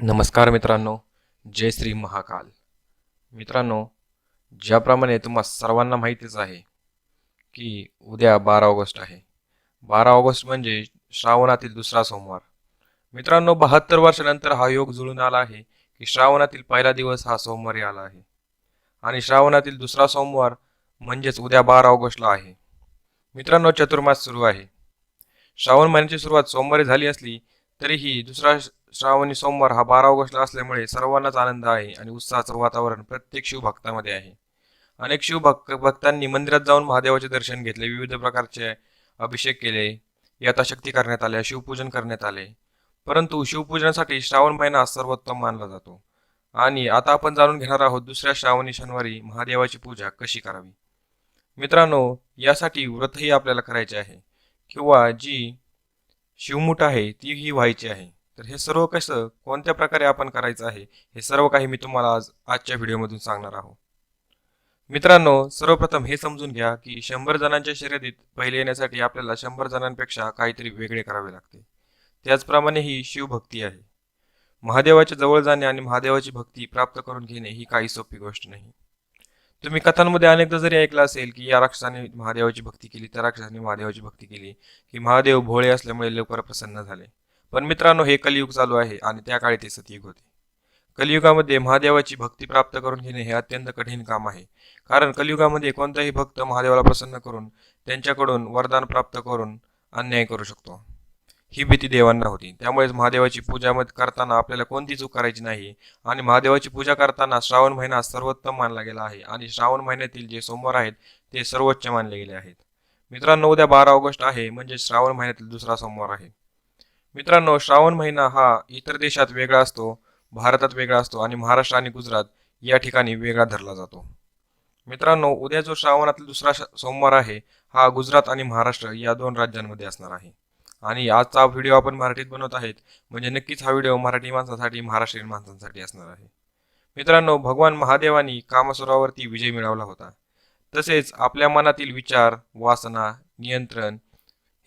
नमस्कार मित्रांनो जय श्री महाकाल. मित्रांनो ज्याप्रमाणे तुम्हा सर्वांना माहितीच आहे की उद्या बारा ऑगस्ट आहे. बारा ऑगस्ट म्हणजे श्रावणातील दुसरा सोमवार. मित्रांनो बहात्तर वर्षानंतर हा योग जुळून आला आहे की श्रावणातील पहिला दिवस हा सोमवारी आला आहे. आणि श्रावणातील दुसरा सोमवार म्हणजेच उद्या बारा ऑगस्टला आहे. मित्रांनो चतुर्मास सुरू आहे. श्रावण महिन्याची सुरुवात सोमवारी झाली असली तरीही दुसरा श्रावणी सोमवार हा बारा ऑगस्टला असल्यामुळे सर्वांनाच आनंद आहे आणि उत्साहाचं वातावरण प्रत्येक शिवभक्तामध्ये आहे. अनेक शिवभक्त भक्तांनी मंदिरात जाऊन महादेवाचे दर्शन घेतले विविध प्रकारचे अभिषेक केले यथाशक्ती करण्यात आल्या शिवपूजन करण्यात आले. परंतु शिवपूजनासाठी श्रावण महिना सर्वोत्तम मानला जातो. आणि आता आपण जाणून घेणार आहोत दुसऱ्या श्रावणी शनिवारी महादेवाची पूजा कशी करावी? मित्रांनो यासाठी व्रतही आपल्याला करायचे आहे. किंवा जी शिवमूठ आहे ती ही व्हायची आहे. तर हे सर्व कसं कोणत्या प्रकारे आपण करायचं आहे हे सर्व काही मी तुम्हाला आज आजच्या व्हिडिओमधून सांगणार आहोत मित्रांनो सर्वप्रथम हे समजून घ्या की शंभर जणांच्या शर्यतीत पहिले येण्यासाठी आपल्याला शंभर जणांपेक्षा काहीतरी वेगळे करावे लागते. त्याचप्रमाणे ही शिवभक्ती आहे. महादेवाच्या जवळ जाणे आणि महादेवाची भक्ती प्राप्त करून घेणे ही काही सोपी गोष्ट नाही. तुम्ही कथांमध्ये अनेकदा जरी ऐकलं असेल की या राक्षसाने महादेवाची भक्ती केली त्या राक्षसाने महादेवाची भक्ती केली की महादेव भोळे असल्यामुळे लवकर प्रसन्न झाले. पण मित्रांनो हे कलियुग चालू आहे आणि त्या काळी ते सतयुग होते. कलियुगामध्ये महादेवाची भक्ती प्राप्त करून घेणे हे अत्यंत कठीण काम आहे. कारण कलियुगामध्ये कोणताही भक्त महादेवाला प्रसन्न करून त्यांच्याकडून वरदान प्राप्त करून अन्याय करू शकतो. ही भीती देवांना होती. त्यामुळेच महादेवाची पूजा करताना आपल्याला कोणती चूक करायची नाही आणि महादेवाची पूजा करताना श्रावण महिना सर्वोत्तम मानला गेला आहे आणि श्रावण महिन्यातील जे सोमवार आहेत ते सर्वोच्च मानले गेले आहेत. मित्रांनो उद्या बारा ऑगस्ट आहे म्हणजे श्रावण महिन्यातील दुसरा सोमवार आहे. मित्रांनो श्रावण महिना हा इतर देशात वेगळा असतो भारतात वेगळा असतो आणि महाराष्ट्र आणि गुजरात या ठिकाणी वेगळा धरला जातो. मित्रांनो उद्या जो श्रावणातील दुसरा श- सोमवार आहे हा गुजरात आणि महाराष्ट्र या दोन राज्यांमध्ये असणार आहे. आणि आजचा व्हिडिओ आपण मराठीत बनवत आहेत म्हणजे नक्कीच हा व्हिडिओ मराठी माणसासाठी महाराष्ट्रीयन माणसांसाठी असणार आहे. मित्रांनो भगवान महादेवानी कामसुरावरती विजय मिळवला होता. तसेच आपल्या मनातील विचार वासना नियंत्रण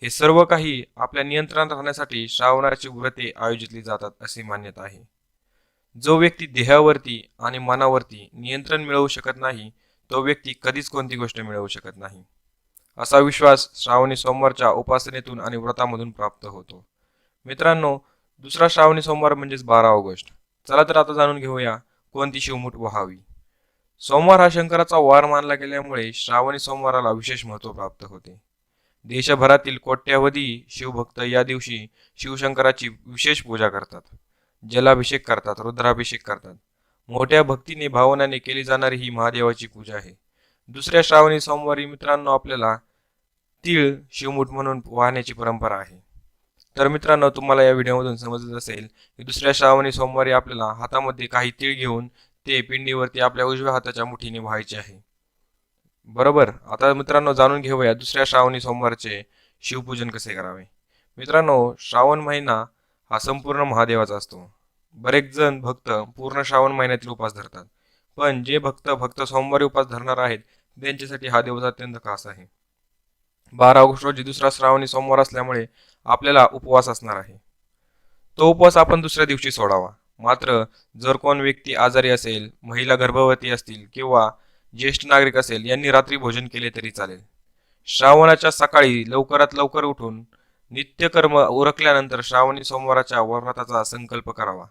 हे सर्व काही आपल्या नियंत्रणात राहण्यासाठी श्रावणाची व्रते आयोजितली जातात असे मान्यता आहे. जो व्यक्ती देहावरती आणि मनावरती नियंत्रण मिळवू शकत नाही तो व्यक्ती कधीच कोणती गोष्ट मिळवू शकत नाही. असा विश्वास श्रावणी सोमवारच्या उपासनेतून आणि व्रतामधून प्राप्त होतो. मित्रांनो दुसरा श्रावणी सोमवार म्हणजेच बारा ऑगस्ट. चला तर आता जाणून घेऊया कोणती शिवमूठ व्हावी. सोमवार हा शंकराचा वार मानला गेल्यामुळे श्रावणी सोमवाराला विशेष महत्त्व प्राप्त होते. देशभरातील कोट्यावधी शिवभक्त या दिवशी शिवशंकराची विशेष पूजा करतात. जलाभिषेक करतात रुद्राभिषेक करतात. मोठ्या भक्तीने भावनाने केली जाणारी ही महादेवाची पूजा आहे. दुसऱ्या श्रावणी सोमवारी मित्रांनो आपल्याला तीळ शिवमूठ म्हणून वाहण्याची परंपरा आहे. तर मित्रांनो तुम्हाला या व्हिडिओमधून समजत असेल की दुसऱ्या श्रावणी सोमवारी आपल्याला हातामध्ये काही तीळ घेऊन ते पिंडीवरती आपल्या उजव्या हाताच्या मुठीने व्हायचे आहे. बरोबर. आता मित्रांनो जाणून घेऊया दुसऱ्या श्रावणी सोमवारचे शिवपूजन कसे करावे? मित्रांनो श्रावण महिना हा संपूर्ण महादेवाचा असतो. बरेच जण भक्त पूर्ण श्रावण महिन्यातील उपास धरतात. पण जे भक्त भक्त सोमवारी उपास धरणार आहेत त्यांच्यासाठी हा दिवस अत्यंत खास आहे. बारा ऑगस्ट रोजी दुसरा श्रावणी सोमवार असल्यामुळे आपल्याला उपवास असणार आहे. तो उपवास आपण दुसऱ्या दिवशी सोडावा. मात्र जर कोण व्यक्ती आजारी असेल महिला गर्भवती असतील किंवा ज्येष्ठ नागरिक असेल यांनी रात्री भोजन केले तरी चालेल. श्रावणाच्या सकाळी लवकरात लवकर उठून नित्यकर्म उरकल्यानंतर श्रावणी सोमवाराच्या व्रताचा संकल्प करावा.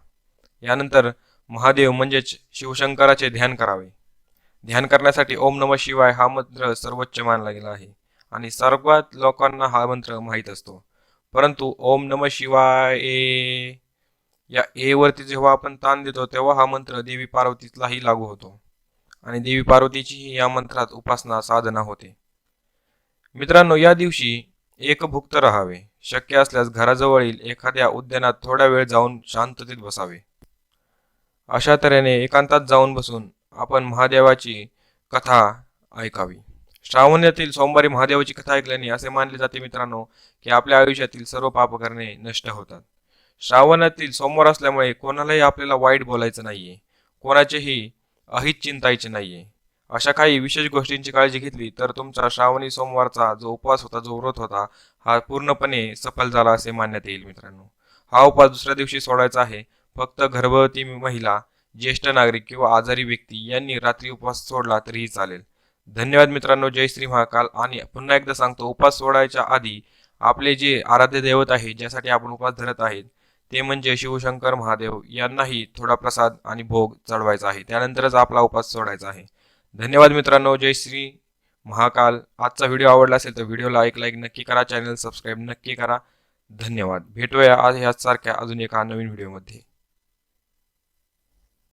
यानंतर महादेव म्हणजेच शिवशंकराचे ध्यान करावे. ध्यान करण्यासाठी ओम नम शिवाय हा मंत्र सर्वोच्च मानला गेला आहे आणि सर्वात लोकांना हा मंत्र माहीत असतो. परंतु ओम नम शिवाय ए या ए वरती जेव्हा आपण ताण देतो तेव्हा हा मंत्र देवी पार्वतीलाही लागू होतो. आणि देवी पार्वतीचीही या मंत्रात उपासना साधना होते. मित्रांनो या दिवशी एकभुक्त राहावे. शक्य असल्यास घराजवळील एखाद्या उद्यानात थोडा वेळ जाऊन शांततेत बसावे. अशा तऱ्हेने एकांतात जाऊन बसून आपण महादेवाची कथा ऐकावी. श्रावणातील सोमवारी महादेवाची कथा ऐकल्याने असे मानले जाते मित्रांनो की आपल्या आयुष्यातील सर्व पाप करणे नष्ट होतात. श्रावणातील सोमवार असल्यामुळे कोणालाही आपल्याला वाईट बोलायचं नाहीये. कोणाचेही अहित चिंतायचे नाहीये. अशा काही विशेष गोष्टींची काळजी घेतली तर तुमचा श्रावणी सोमवारचा जो उपवास होता जो व्रत होता हा पूर्णपणे सफल झाला असे मानण्यात येईल मित्रांनो. हा उपवास दुसऱ्या दिवशी सोडायचा आहे. फक्त गर्भवती महिला ज्येष्ठ नागरिक किंवा आजारी व्यक्ती यांनी रात्री उपवास सोडला तरीही चालेल. धन्यवाद मित्रांनो. जय श्री महाकाल. आणि पुन्हा एकदा सांगतो उपवास सोडायच्या आधी आपले जे आराध्य दैवत आहे ज्यासाठी आपण उपवास धरत आहेत ते म्हणजे शिवशंकर महादेव यांनाही थोडा प्रसाद आणि भोग चढवायचा आहे. त्यानंतरच आपला उपवास सोडायचा आहे. धन्यवाद मित्रांनो. जय श्री महाकाल. आजचा व्हिडिओ आवडला असेल तर व्हिडिओला एक लाईक नक्की करा. चॅनल सबस्क्राईब नक्की करा. धन्यवाद. भेटूया आज ह्याच सारख्या अजून एका नवीन व्हिडिओमध्ये.